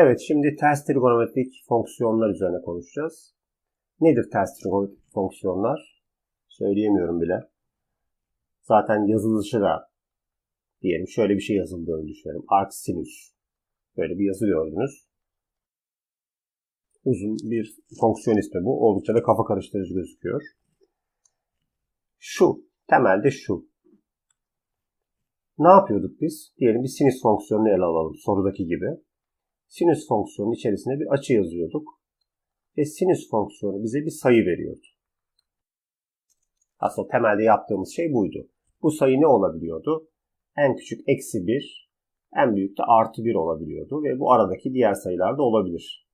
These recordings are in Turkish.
Evet, şimdi ters trigonometrik fonksiyonlar üzerine konuşacağız. Nedir ters trigonometrik fonksiyonlar? Söyleyemiyorum bile. Zaten yazılışı da diyelim şöyle bir şey yazıldığını düşünelim. Arc sinüs. Böyle bir yazı gördünüz. Uzun bir fonksiyon ismi bu. Oldukça da kafa karıştırıcı gözüküyor. Şu, temelde şu. Ne yapıyorduk biz? Diyelim bir sinüs fonksiyonunu ele alalım sorudaki gibi. Sinüs fonksiyonun içerisine bir açı yazıyorduk. Ve sinüs fonksiyonu bize bir sayı veriyordu. Aslında temelde yaptığımız şey buydu. Bu sayı ne olabiliyordu? En küçük eksi 1, en büyük de artı 1 olabiliyordu. Ve bu aradaki diğer sayılar da olabilir.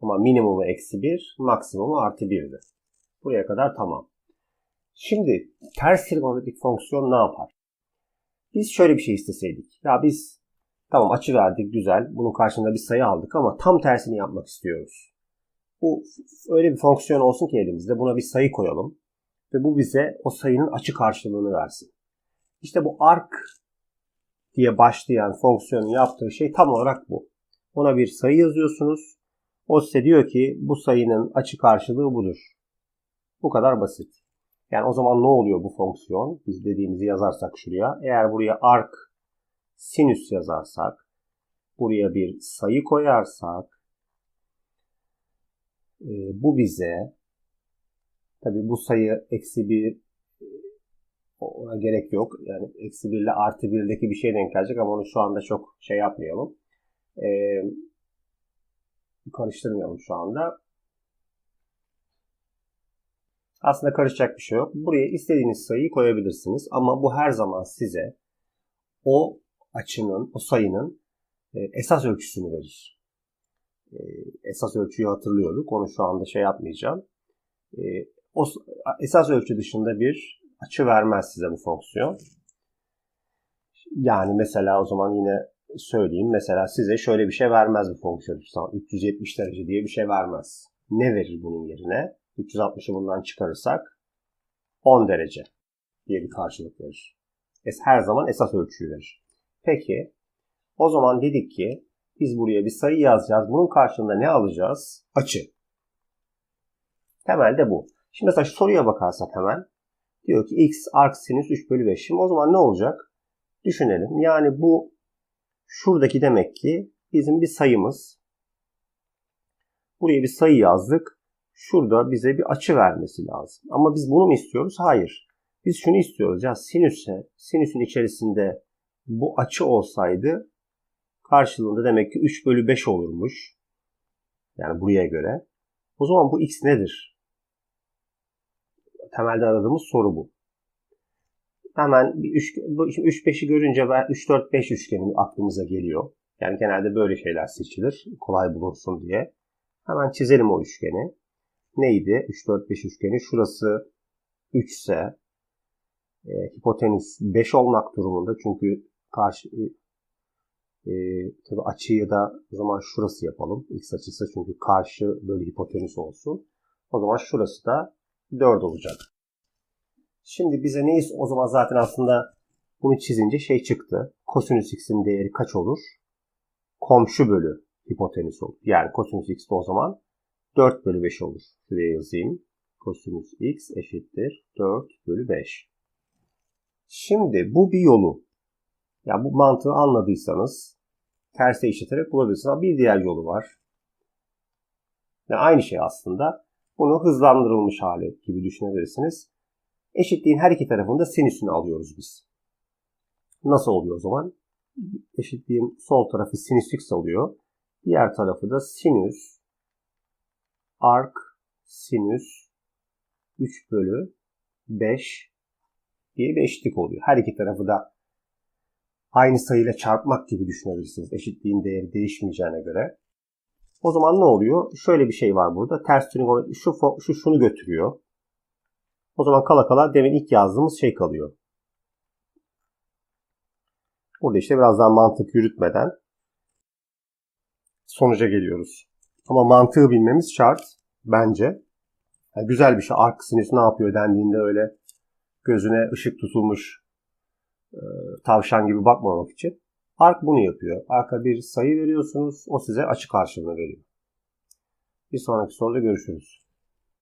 Ama minimumu eksi 1, maksimumu artı 1'di. Buraya kadar tamam. Şimdi ters trigonometrik fonksiyon ne yapar? Biz şöyle bir şey isteseydik. Ya biz tamam açı verdik güzel. Bunun karşılığında bir sayı aldık ama tam tersini yapmak istiyoruz. Bu öyle bir fonksiyon olsun ki elimizde buna bir sayı koyalım. Ve bu bize o sayının açı karşılığını versin. İşte bu arc diye başlayan fonksiyonun yaptığı şey tam olarak bu. Ona bir sayı yazıyorsunuz. O size diyor ki bu sayının açı karşılığı budur. Bu kadar basit. Yani o zaman ne oluyor bu fonksiyon? Biz dediğimizi yazarsak şuraya. Eğer buraya arc sinüs yazarsak, buraya bir sayı koyarsak, e, bu bize tabi bu sayı eksi bir ona gerek yok. Yani eksi 1 ile artı 1'deki bir şey denk gelecek ama onu şu anda çok şey yapmayalım. E, karıştırmayalım şu anda. Aslında karışacak bir şey yok. Buraya istediğiniz sayıyı koyabilirsiniz. Ama bu her zaman size o açının, o sayının e, esas ölçüsünü verir. E, esas ölçüyü hatırlıyorduk. Onu şu anda şey yapmayacağım. E, o esas ölçü dışında bir açı vermez size bu fonksiyon. Yani mesela o zaman yine söyleyeyim. Mesela size şöyle bir şey vermez bu fonksiyon. 370 derece diye bir şey vermez. Ne verir bunun yerine? 360'ı bundan çıkarırsak 10 derece diye bir karşılık verir. Her zaman esas ölçüyü verir. Peki o zaman dedik ki biz buraya bir sayı yazacağız. Bunun karşılığında ne alacağız? Açı. Temelde bu. Şimdi mesela soruya bakarsak hemen. Diyor ki x arc sinüs 3 bölü 5. Şimdi o zaman ne olacak? Düşünelim. Yani bu şuradaki demek ki bizim bir sayımız. Buraya bir sayı yazdık şurada bize bir açı vermesi lazım. Ama biz bunu mu istiyoruz? Hayır. Biz şunu istiyoruz. Ya sinüse, sinüsün içerisinde bu açı olsaydı karşılığında demek ki 3 bölü 5 olurmuş. Yani buraya göre. O zaman bu x nedir? Temelde aradığımız soru bu. Hemen bir 3, 3 5'i görünce 3 4 5 üçgeni aklımıza geliyor. Yani genelde böyle şeyler seçilir. Kolay bulunsun diye. Hemen çizelim o üçgeni neydi? 3, 4, 5 üçgeni. Şurası 3 ise e, hipotenüs 5 olmak durumunda. Çünkü karşı e, tabii açıyı da o zaman şurası yapalım. X açısı çünkü karşı böyle hipotenüs olsun. O zaman şurası da 4 olacak. Şimdi bize neyiz? O zaman zaten aslında bunu çizince şey çıktı. Kosinüs x'in değeri kaç olur? Komşu bölü hipotenüs olur. Yani kosinüs x de o zaman 4 bölü 5 olur. Şuraya yazayım. Kosinüs x eşittir 4 bölü 5. Şimdi bu bir yolu. Ya yani bu mantığı anladıysanız terse işleterek bulabilirsiniz. Ama bir diğer yolu var. Yani aynı şey aslında. Bunu hızlandırılmış hali gibi düşünebilirsiniz. Eşitliğin her iki tarafında sinüsünü alıyoruz biz. Nasıl oluyor o zaman? Eşitliğin sol tarafı sinüs x alıyor. Diğer tarafı da sinüs arc sinüs 3 bölü 5 diye bir eşitlik oluyor. Her iki tarafı da aynı sayıyla çarpmak gibi düşünebilirsiniz. Eşitliğin değeri değişmeyeceğine göre. O zaman ne oluyor? Şöyle bir şey var burada. Ters trigonometri şu, şu şunu götürüyor. O zaman kala kala demin ilk yazdığımız şey kalıyor. Burada işte biraz daha mantık yürütmeden sonuca geliyoruz. Ama mantığı bilmemiz şart bence. Yani güzel bir şey. Ark sinüs ne yapıyor dendiğinde öyle gözüne ışık tutulmuş e, tavşan gibi bakmamak için. Ark bunu yapıyor. Arka bir sayı veriyorsunuz. O size açı karşılığını veriyor. Bir sonraki soruda görüşürüz.